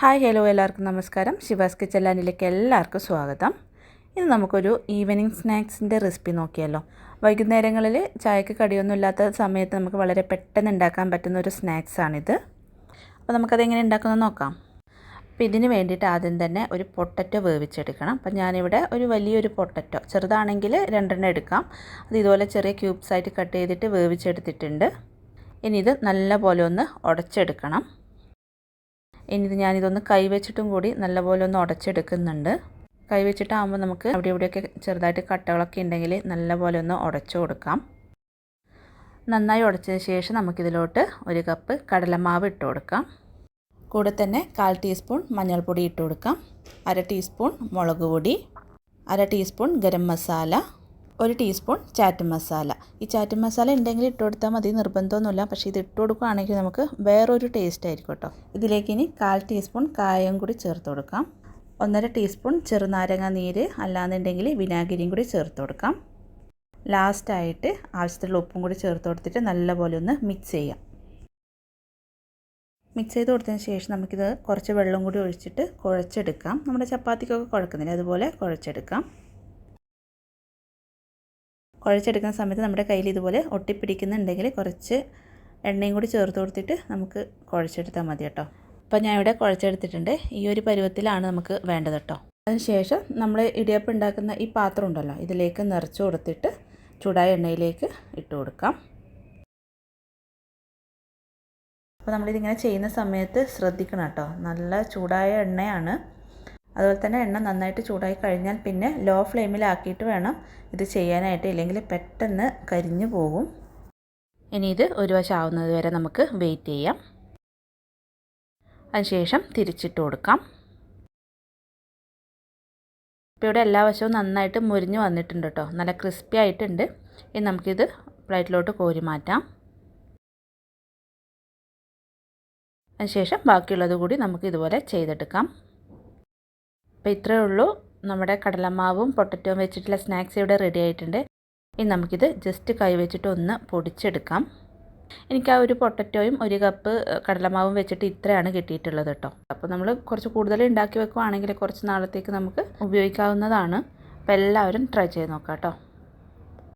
Hi hello എല്ലാവർക്കും നമസ്കാരം. ശിവാസ് കിച്ചലാനിലേക്ക് എല്ലാവർക്കും സ്വാഗതം. ഇന്ന് നമുക്കൊരു ഈവനിങ് സ്നാക്സിന്റെ റെസിപ്പി നോക്കിയല്ലോ വൈകുന്നേരങ്ങളിൽ ചായക്ക് കടിയൊന്നും ഇല്ലാത്ത സമയത്ത് നമുക്ക് വളരെ പെട്ടെന്ന് ഉണ്ടാക്കാൻ പറ്റുന്ന ഒരു സ്നാക്സാണിത്. അപ്പോൾ നമുക്കത് എങ്ങനെ ഉണ്ടാക്കുന്നത് നോക്കാം. അപ്പോൾ ഇതിന് വേണ്ടിയിട്ട് ആദ്യം തന്നെ ഒരു പൊട്ടറ്റോ വേവിച്ചെടുക്കണം. അപ്പോൾ ഞാനിവിടെ ഒരു വലിയൊരു പൊട്ടറ്റോ ചെറുതാണെങ്കിൽ രണ്ടെണ്ണം എടുക്കാം. അത് ഇതുപോലെ ചെറിയ ക്യൂബ്സായിട്ട് കട്ട് ചെയ്തിട്ട് വേവിച്ചെടുത്തിട്ടുണ്ട്. ഇനി ഇത് നല്ല പോലെ ഒന്ന് ഉടച്ചെടുക്കണം. ഇനി ഞാനിതൊന്ന് കൈവച്ചിട്ടും കൂടി നല്ലപോലെ ഒന്ന് ഉടച്ചെടുക്കുന്നുണ്ട്. കൈവച്ചിട്ടാകുമ്പോൾ നമുക്ക് അവിടെ ഇവിടെയൊക്കെ ചെറുതായിട്ട് കട്ടകളൊക്കെ ഉണ്ടെങ്കിൽ നല്ലപോലെ ഒന്ന് ഉടച്ചു കൊടുക്കാം. നന്നായി ഉടച്ചതിന് ശേഷം നമുക്കിതിലോട്ട് ഒരു കപ്പ് കടലമാവ് ഇട്ട് കൊടുക്കാം. കൂടെ തന്നെ കാൽ ടീസ്പൂൺ മഞ്ഞൾപ്പൊടി ഇട്ട് കൊടുക്കാം. അര ടീസ്പൂൺ മുളക് പൊടി അര ടീസ്പൂൺ ഗരം മസാല ഒരു ടീസ്പൂൺ ചാറ്റ് മസാല. ഈ ചാറ്റ് മസാല ഉണ്ടെങ്കിൽ ഇട്ട് കൊടുത്താൽ മതി നിർബന്ധമൊന്നുമില്ല. പക്ഷേ ഇത് ഇട്ട് കൊടുക്കുകയാണെങ്കിൽ നമുക്ക് വേറൊരു ടേസ്റ്റ് ആയിരിക്കും കേട്ടോ. ഇതിലേക്ക് ഇനി കാൽ ടീസ്പൂൺ കായം കൂടി ചേർത്ത് കൊടുക്കാം. ഒന്നര ടീസ്പൂൺ ചെറുനാരങ്ങ നീര് അല്ലാന്നുണ്ടെങ്കിൽ വിനാഗിരിയും കൂടി ചേർത്ത് കൊടുക്കാം. ലാസ്റ്റായിട്ട് ആവശ്യത്തിലുള്ള ഉപ്പും കൂടി ചേർത്ത് കൊടുത്തിട്ട് നല്ലപോലെ ഒന്ന് മിക്സ് ചെയ്യാം. മിക്സ് ചെയ്ത് കൊടുത്തതിന് ശേഷം നമുക്കിത് കുറച്ച് വെള്ളം കൂടി ഒഴിച്ചിട്ട് കുഴച്ചെടുക്കാം. നമ്മുടെ ചപ്പാത്തിക്കൊക്കെ കുഴക്കുന്നില്ല അതുപോലെ കുഴച്ചെടുക്കാം. കുഴച്ചെടുക്കുന്ന സമയത്ത് നമ്മുടെ കയ്യിൽ ഇതുപോലെ ഒട്ടിപ്പിടിക്കുന്നുണ്ടെങ്കിൽ കുറച്ച് എണ്ണയും കൂടി ചേർത്ത് കൊടുത്തിട്ട് നമുക്ക് കുഴച്ചെടുത്താൽ മതി കേട്ടോ. അപ്പോൾ ഞാൻ ഇവിടെ കുഴച്ചെടുത്തിട്ടുണ്ട്. ഈ ഒരു പരുവത്തിലാണ് നമുക്ക് വേണ്ടത് കേട്ടോ. അതിനുശേഷം നമ്മൾ ഇടിയപ്പം ഉണ്ടാക്കുന്ന ഈ പാത്രം ഉണ്ടല്ലോ ഇതിലേക്ക് നിറച്ച് കൊടുത്തിട്ട് ചൂടായ എണ്ണയിലേക്ക് ഇട്ട് കൊടുക്കാം. അപ്പോൾ നമ്മളിതിങ്ങനെ ചെയ്യുന്ന സമയത്ത് ശ്രദ്ധിക്കണം കേട്ടോ. നല്ല ചൂടായ എണ്ണയാണ്. അതുപോലെ തന്നെ എണ്ണ നന്നായിട്ട് ചൂടായി കഴിഞ്ഞാൽ പിന്നെ ലോ ഫ്ലെയിമിലാക്കിയിട്ട് വേണം ഇത് ചെയ്യാനായിട്ട്. ഇല്ലെങ്കിൽ പെട്ടെന്ന് കരിഞ്ഞു പോകും. ഇനി ഇത് ഒരു വശം ആവുന്നത് വരെ നമുക്ക് വെയിറ്റ് ചെയ്യാം. അതിനുശേഷം തിരിച്ചിട്ട് കൊടുക്കാം. ഇപ്പോൾ ഇവിടെ എല്ലാ വശവും നന്നായിട്ട് മുരിഞ്ഞ് വന്നിട്ടുണ്ട് കേട്ടോ. നല്ല ക്രിസ്പി ആയിട്ടുണ്ട്. ഇനി നമുക്കിത് പ്ലേറ്റിലോട്ട് കോരി മാറ്റാം. അതിനുശേഷം ബാക്കിയുള്ളത് കൂടി നമുക്ക് ഇതുപോലെ ചെയ്തെടുക്കാം. അപ്പോൾ ഇത്രയേ ഉള്ളൂ. നമ്മുടെ കടലമാവും പൊട്ടറ്റോം വെച്ചിട്ടുള്ള സ്നാക്സ് ഇവിടെ റെഡി ആയിട്ടുണ്ട്. ഇനി നമുക്കിത് ജസ്റ്റ് കൈ വെച്ചിട്ട് ഒന്ന് പൊടിച്ചെടുക്കാം. എനിക്ക് ആ ഒരു പൊട്ടറ്റോയും ഒരു കപ്പ് കടലമാവും വെച്ചിട്ട് ഇത്രയാണ് കിട്ടിയിട്ടുള്ളത് കേട്ടോ. അപ്പോൾ നമ്മൾ കുറച്ച് കൂടുതൽ ഉണ്ടാക്കി വെക്കുവാണെങ്കിൽ കുറച്ച് നാളത്തേക്ക് നമുക്ക് ഉപയോഗിക്കാവുന്നതാണ്. അപ്പോൾ എല്ലാവരും ട്രൈ ചെയ്ത് നോക്കാം കേട്ടോ.